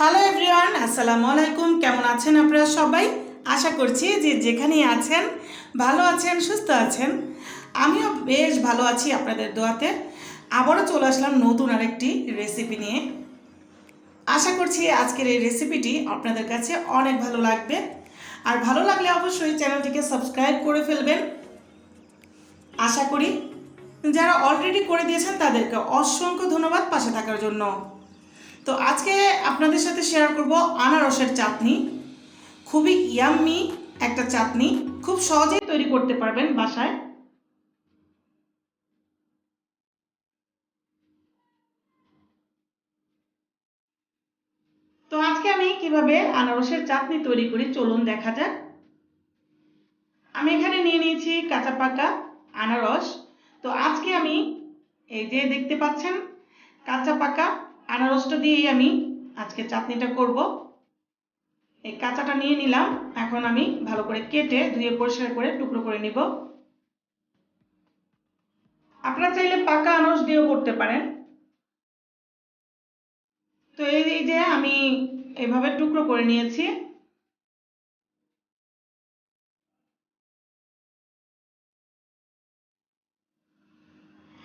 আসসালামু আলাইকুম কেমন আছেন আপনারা সবাই? আশা করছি যে যেখানেই আছেন, ভালো আছেন, সুস্থ আছেন। আমিও বেশ ভালো আছি আপনাদের দোয়াতে। আবারও চলে আসলাম নতুন আরেকটি রেসিপি নিয়ে। আশা করছি আজকের এই রেসিপিটি আপনাদের কাছে অনেক ভালো লাগবে। আর ভালো লাগলে অবশ্যই চ্যানেলটিকে সাবস্ক্রাইব করে ফেলবেন। আশা করি যারা অলরেডি করে দিয়েছেন, তাদেরকে অসংখ্য ধন্যবাদ পাশে থাকার জন্য। তো আজকে আপনাদের সাথে শেয়ার করব আনারসের চাটনি। খুবই ইয়াম্মি একটা চাটনি। খুব সহজেই তৈরি করতে পারবেন বাসায়। তো আজকে আমি কীভাবে আনারসের চাটনি তৈরি করি চলুন দেখা যাক। আমি এখানে নিয়ে নিয়েছি কাঁচা পাকা আনারস। তো আজকে আমি এই যে দেখতে পাচ্ছেন, কাঁচা পাকা আনারসটা দিয়েই আমি আজকে চাটনিটা করব। এই কাঁচাটা নিয়ে নিলাম। এখন আমি ভালো করে কেটে ধুয়ে পরিষ্কার করে টুকরো করে নিব। আপনারা চাইলে পাকা আনারস দিয়েও করতে পারেন। তো এই যে আমি এভাবে টুকরো করে নিয়েছি।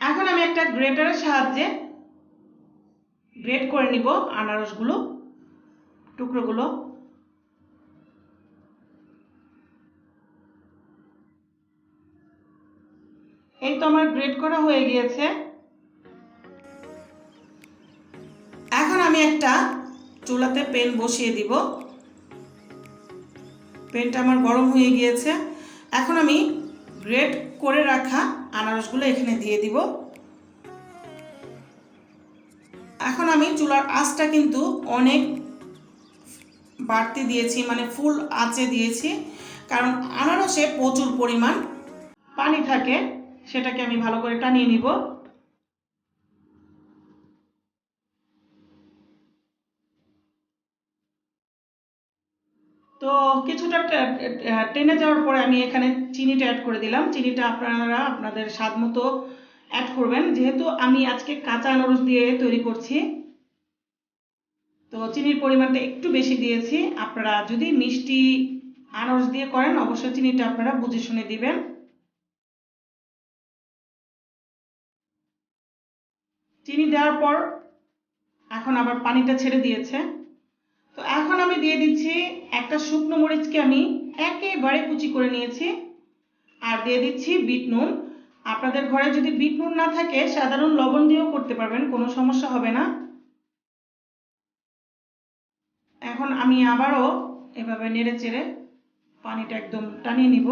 এখন আমি একটা গ্রেটারের সাহায্যে গ্রেট করে নিব আনারসগুলো, টুকরোগুলো। এই তো আমার গ্রেট করা হয়ে গিয়েছে। এখন আমি একটা চুলাতে পেন বসিয়ে দিব। পেনটা আমার গরম হয়ে গিয়েছে। এখন আমি গ্রেট করে রাখা আনারসগুলো এখানে দিয়ে দিব। এখন আমি চুলার আঁচটা কিন্তু অনেক বাড়তি দিয়েছি মানে ফুল আঁচে দিয়েছি, কারণ আনারসে প্রচুর পরিমাণ পানি থাকে, সেটাকে আমি ভালো করে টানিয়ে নিব। তো কিছুটা টেনে যাওয়ার পরে আমি এখানে চিনিটা অ্যাড করে দিলাম। চিনিটা আপনারা, আপনাদের স্বাদ মতো অ্যাড করবেন। যেহেতু আমি আজকে কাঁচা আনারস দিয়ে তৈরি করছি, তো চিনির পরিমাণটা একটু বেশি দিয়েছি। আপনারা যদি মিষ্টি আনারস দিয়ে করেন, অবশ্যই চিনিটা আপনারা বুঝে শুনে দিবেন। চিনি দেওয়ার পর এখন আবার পানিটা ছেড়ে দিয়েছে। তো এখন আমি দিয়ে দিচ্ছি একটা শুকনো মরিচকে আমি একেবারে কুচি করে নিয়েছি। আর দিয়ে দিচ্ছি বিট নুন। আপনাদের ঘরে যদি বিট না থাকে, সাধারণ লবণ দিয়েও করতে পারবেন, কোনো সমস্যা হবে না। এখন আমি আবারও এভাবে নেড়ে চেড়ে পানিটা একদম টানিয়ে নিব।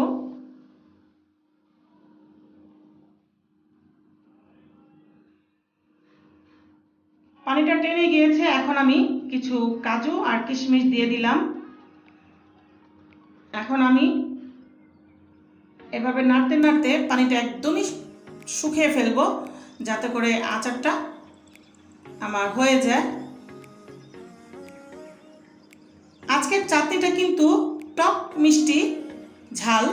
পানিটা টেনে গিয়েছে, এখন আমি কিছু কাজু আর কিশমিশ দিয়ে দিলাম। এখন আমি এভাবে নাড়তে নাড়তে পানিটা একদমই শুকিয়ে ফেলব, যাতে করে আচারটা আমার হয়ে যায়। আজকের চাটনিটা কিন্তু টক মিষ্টি ঝাল।